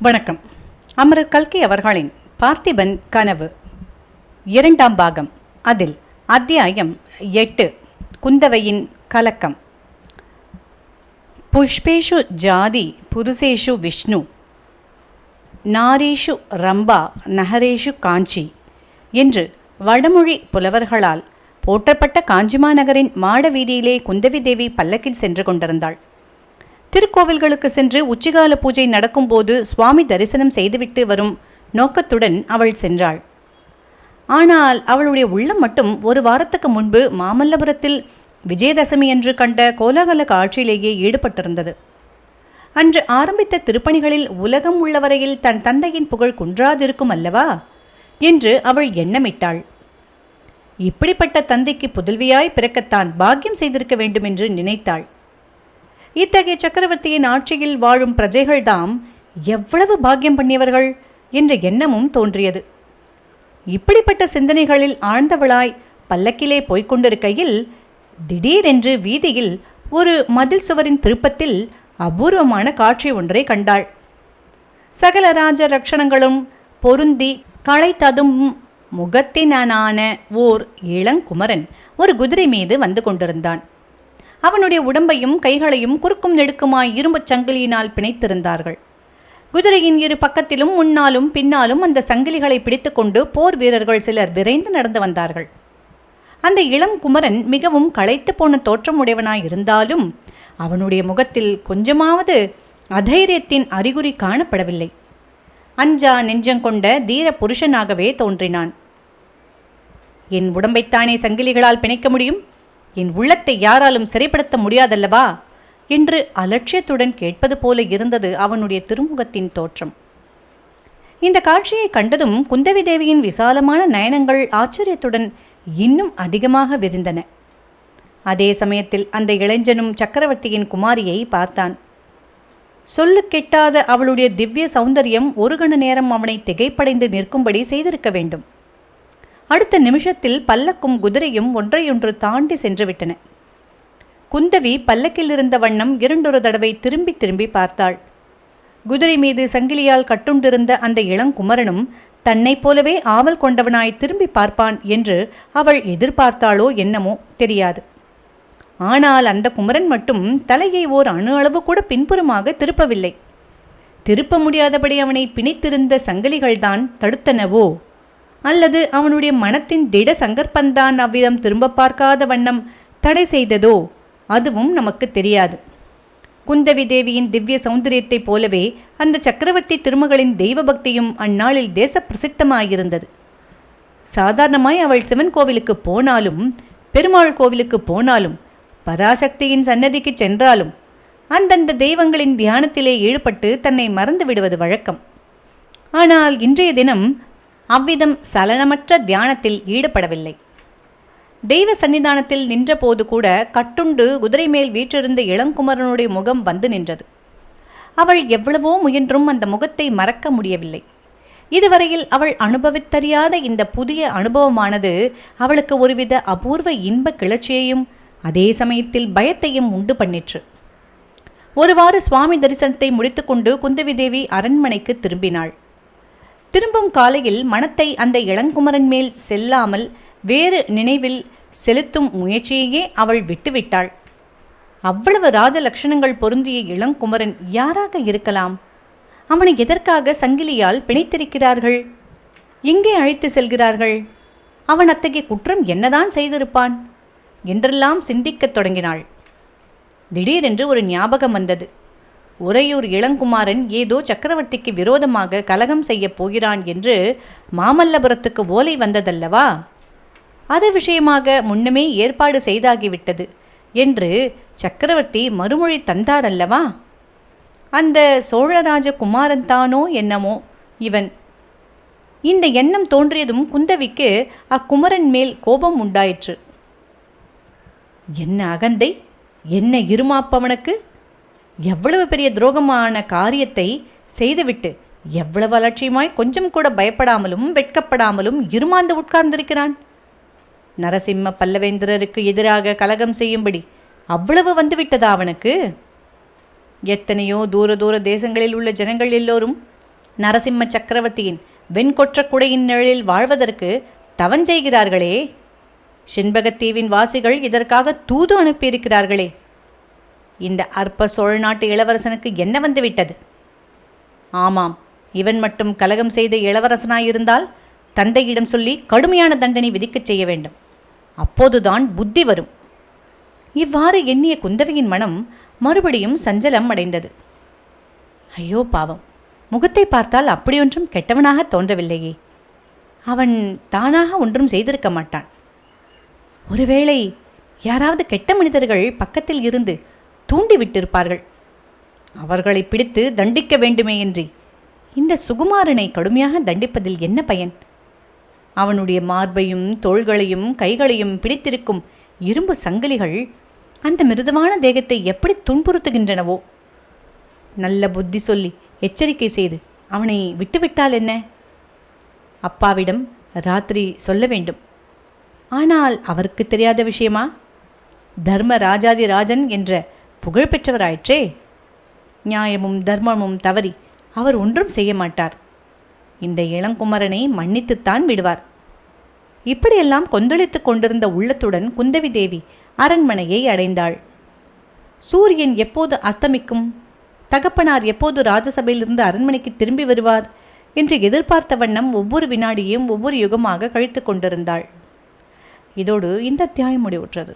வணக்கம். அமரர் கல்கி அவர்களின் பார்த்திபன் கனவு இரண்டாம் பாகம் அதில் அத்தியாயம் எட்டு குந்தவையின் கலக்கம். புஷ்பேஷு ஜாதி புருஷேஷு விஷ்ணு நாரீஷு ரம்பா நகரேஷு காஞ்சி என்று வடமொழி புலவர்களால் போற்றப்பட்ட காஞ்சிமா நகரின் மாட வீதியிலே குந்தவி தேவி பல்லக்கில் சென்று கொண்டிருந்தாள். திருக்கோவில்களுக்கு சென்று உச்சிகால பூஜை நடக்கும்போது சுவாமி தரிசனம் செய்துவிட்டு வரும் நோக்கத்துடன் அவள் சென்றாள். ஆனால் அவளுடைய உள்ளம் மட்டும் ஒரு வாரத்துக்கு முன்பு மாமல்லபுரத்தில் விஜயதசமி என்று கண்ட கோலாகல காட்சியிலேயே ஈடுபட்டிருந்தது. அன்று ஆரம்பித்த திருப்பணிகளில் உலகம் உள்ளவரையில் தன் தந்தையின் புகழ் குன்றாதிருக்கும் அல்லவா? என்று அவள் எண்ணமிட்டாள். இப்படிப்பட்ட தந்தைக்கு புதல்வியாய் பிறக்கத்தான் பாக்கியம் செய்திருக்க வேண்டும் என்று நினைத்தாள். இத்தகைய சக்கரவர்த்தியின் ஆட்சியில் வாழும் பிரஜைகள்தாம் எவ்வளவு பாக்கியம் பண்ணியவர்கள் என்ற எண்ணமும் தோன்றியது. இப்படிப்பட்ட சிந்தனைகளில் ஆழ்ந்தவளாய் பல்லக்கிலே போய்க் கொண்டிருக்கையில் திடீரென்று வீதியில் ஒரு மதில் சுவரின் திருப்பத்தில் அபூர்வமான காட்சி ஒன்றை கண்டாள். சகல ராஜ ரக்ஷணங்களும் பொருந்தி களை ததும்பும் முகத்தினான ஓர் இளங்குமரன் ஒரு குதிரை மீது வந்து கொண்டிருந்தான். அவனுடைய உடம்பையும் கைகளையும் குறுக்கும் நெடுக்குமாய் இரும்புச் சங்கிலியினால் பிணைத்திருந்தார்கள். குதிரையின் இரு பக்கத்திலும் முன்னாலும் பின்னாலும் அந்த சங்கிலிகளை பிடித்துக்கொண்டு போர் வீரர்கள் சிலர் விரைந்து நடந்து வந்தார்கள். அந்த இளம் குமரன் மிகவும் களைத்து போன தோற்றமுடையவனாய் இருந்தாலும் அவனுடைய முகத்தில் கொஞ்சமாவது அதைரியத்தின் அறிகுறி காணப்படவில்லை. அஞ்சா நெஞ்சங்கொண்ட தீர புருஷனாகவே தோன்றினான். என் உடம்பைத்தானே சங்கிலிகளால் பிணைக்க முடியும்? என் உள்ளத்தை யாராலும் சிறைப்படுத்த முடியாதல்லவா? என்று அலட்சியத்துடன் கேட்பது போல இருந்தது அவனுடைய திருமுகத்தின் தோற்றம். இந்த காட்சியை கண்டதும் குந்தவி தேவியின் விசாலமான நயனங்கள் ஆச்சரியத்துடன் இன்னும் அதிகமாக விரிந்தன. அதே சமயத்தில் அந்த இளைஞனும் சக்கரவர்த்தியின் குமாரியை பார்த்தான். சொல்லு கெட்டாத அவளுடைய திவ்ய சௌந்தரியம் ஒரு கண நேரம் அவனை திகைப்படைந்து நிற்கும்படி செய்திருக்க வேண்டும். அடுத்த நிமிஷத்தில் பல்லக்கும் குதிரையும் ஒன்றையொன்று தாண்டி சென்றுவிட்டன. குந்தவி பல்லக்கில் இருந்த வண்ணம் இரண்டொரு தடவை திரும்பி திரும்பி பார்த்தாள். குதிரை மீது சங்கிலியால் கட்டுண்டிருந்த அந்த இளங்குமரனும் தன்னைப் போலவே ஆவல் கொண்டவனாய் திரும்பி பார்ப்பான் என்று அவள் எதிர்பார்த்தாளோ என்னமோ தெரியாது. ஆனால் அந்த குமரன் மட்டும் தலையை ஓர் அணு அளவு கூட பின்புறமாக திருப்பவில்லை. திருப்ப முடியாதபடி அவனை பிணித்திருந்த சங்கிலிகள்தான் தடுத்தனவோ? அல்லது அவனுடைய மனத்தின் திட சங்கற்பந்தான் அவ்விதம் திரும்ப பார்க்காத வண்ணம் தடை செய்ததோ? அதுவும் நமக்கு தெரியாது. குந்தவி தேவியின் திவ்ய சௌந்தரியத்தைப் போலவே அந்த சக்கரவர்த்தி திருமகளின் தெய்வ பக்தியும் அந்நாளில் தேச பிரசித்தமாயிருந்தது சாதாரணமாய் அவள் சிவன் கோவிலுக்கு போனாலும் பெருமாள் கோவிலுக்கு போனாலும் பராசக்தியின் சன்னதிக்கு சென்றாலும் அந்தந்த தெய்வங்களின் தியானத்திலே ஈடுபட்டு தன்னை மறந்து விடுவது வழக்கம். ஆனால் இன்றைய தினம் அவ்விதம் சலனமற்ற தியானத்தில் ஈடுபடவில்லை. தெய்வ சன்னிதானத்தில் நின்றபோது கூட கட்டுண்டு குதிரை மேல் வீற்றிருந்த இளங்குமரனுடைய முகம் வந்து நின்றது. அவள் எவ்வளவோ முயன்றும் அந்த முகத்தை மறக்க முடியவில்லை. இதுவரையில் அவள் அனுபவித்தறியாத இந்த புதிய அனுபவமானது அவளுக்கு ஒருவித அபூர்வ இன்ப கிளர்ச்சியையும் அதே சமயத்தில் பயத்தையும் உண்டு பண்ணிற்று. ஒருவாறு சுவாமி தரிசனத்தை முடித்துக்கொண்டு குந்தவி தேவி அரண்மனைக்கு திரும்பினாள். திரும்பும் காலையில் மனத்தை அந்த இளங்குமரன் மேல் செல்லாமல் வேறு நினைவில் செலுத்தும் முயற்சியையே அவள் விட்டுவிட்டாள். அவ்வளவு ராஜ லட்சணங்கள் பொருந்திய இளங்குமரன் யாராக இருக்கலாம்? அவனை எதற்காக சங்கிலியால் பிணைத்திருக்கிறார்கள்? எங்கே அழைத்து செல்கிறார்கள்? அவன் அத்தகைய குற்றம் என்னதான் செய்திருப்பான்? என்றெல்லாம் சிந்திக்கத் தொடங்கினாள். திடீரென்று ஒரு ஞாபகம் வந்தது. உறையூர் இளங்குமாரன் ஏதோ சக்கரவர்த்திக்கு விரோதமாக கலகம் செய்யப் போகிறான் என்று மாமல்லபுரத்துக்கு ஓலை வந்ததல்லவா? அது விஷயமாக முன்னமே ஏற்பாடு செய்தாகிவிட்டது என்று சக்கரவர்த்தி மறுமொழி தந்தார் அல்லவா அந்த சோழராஜ குமாரன் தானோ என்னமோ இவன். இந்த எண்ணம் தோன்றியதும் குந்தவிக்கு அக்குமரன் மேல் கோபம் உண்டாயிற்று. என்ன அகந்தை? என்ன இருமாப்பவனுக்கு? எவ்வளவு பெரிய துரோகமான காரியத்தை செய்துவிட்டு எவ்வளவு அலட்சியமாய் கொஞ்சம் கூட பயப்படாமலும் வெட்கப்படாமலும் இருமாந்து உட்கார்ந்திருக்கிறான். நரசிம்ம பல்லவேந்திரருக்கு எதிராக கலகம் செய்யும்படி அவ்வளவு வந்துவிட்டதா அவனுக்கு? எத்தனையோ தூர தூர தேசங்களில் உள்ள ஜனங்கள் எல்லோரும் நரசிம்ம சக்கரவர்த்தியின் வெண்கொற்ற குடையின் நிழலில் வாழ்வதற்கு தவஞ்செய்கிறார்களே. செண்பகத்தீவின் வாசிகள் இதற்காக தூது அனுப்பியிருக்கிறார்களே. இந்த அற்ப சோழ நாட்டு இளவரசனுக்கு என்ன வந்துவிட்டது? ஆமாம் இவன் மட்டும் கலகம் செய்த இளவரசனாயிருந்தால் தந்தையிடம் சொல்லி கடுமையான தண்டனை விதிக்கச் செய்ய வேண்டும். அப்போதுதான் புத்தி வரும். இவ்வாறு எண்ணிய குந்தவையின் மனம் மறுபடியும் சஞ்சலம் அடைந்தது. ஐயோ பாவம் முகத்தை பார்த்தால் அப்படியொன்றும் கெட்டவனாக தோன்றவில்லையே. அவன் தானாக ஒன்றும் செய்திருக்க மாட்டான். ஒருவேளை யாராவது கெட்ட மனிதர்கள் பக்கத்தில் இருந்து தூண்டிவிட்டிருப்பார்கள். அவர்களை பிடித்து தண்டிக்க வேண்டுமே என்று இந்த சுகுமாரனை கடுமையாக தண்டிப்பதில் என்ன பயன்? அவனுடைய மார்பையும் தோள்களையும் கைகளையும் பிடித்திருக்கும் இரும்பு சங்கிலிகள் அந்த மிருதுவான தேகத்தை எப்படி துன்புறுத்துகின்றனவோ? நல்ல புத்தி சொல்லி எச்சரிக்கை செய்து அவனை விட்டுவிட்டால் என்ன? அப்பாவிடம் ராத்திரி சொல்ல வேண்டும். ஆனால் அவருக்கு தெரியாத விஷயமா? தர்ம ராஜாதி ராஜன் என்ற புகழ் பெற்றவராயிற்றே நியாயமும் தர்மமும் தவறி அவர் ஒன்றும் செய்ய மாட்டார். இந்த இளங்குமரனை மன்னித்துத்தான் விடுவார். இப்படியெல்லாம் கொந்தளித்துக் கொண்டிருந்த உள்ளத்துடன் குந்தவி தேவி அரண்மனையை அடைந்தாள். சூரியன் எப்போது அஸ்தமிக்கும்? தகப்பனார் எப்போது ராஜசபையிலிருந்து அரண்மனைக்கு திரும்பி வருவார்? என்று எதிர்பார்த்த வண்ணம் ஒவ்வொரு வினாடியும் ஒவ்வொரு யுகமாக கழித்து கொண்டிருந்தாள். இதோடு இந்த அத்தியாயம் முடிவுற்றது.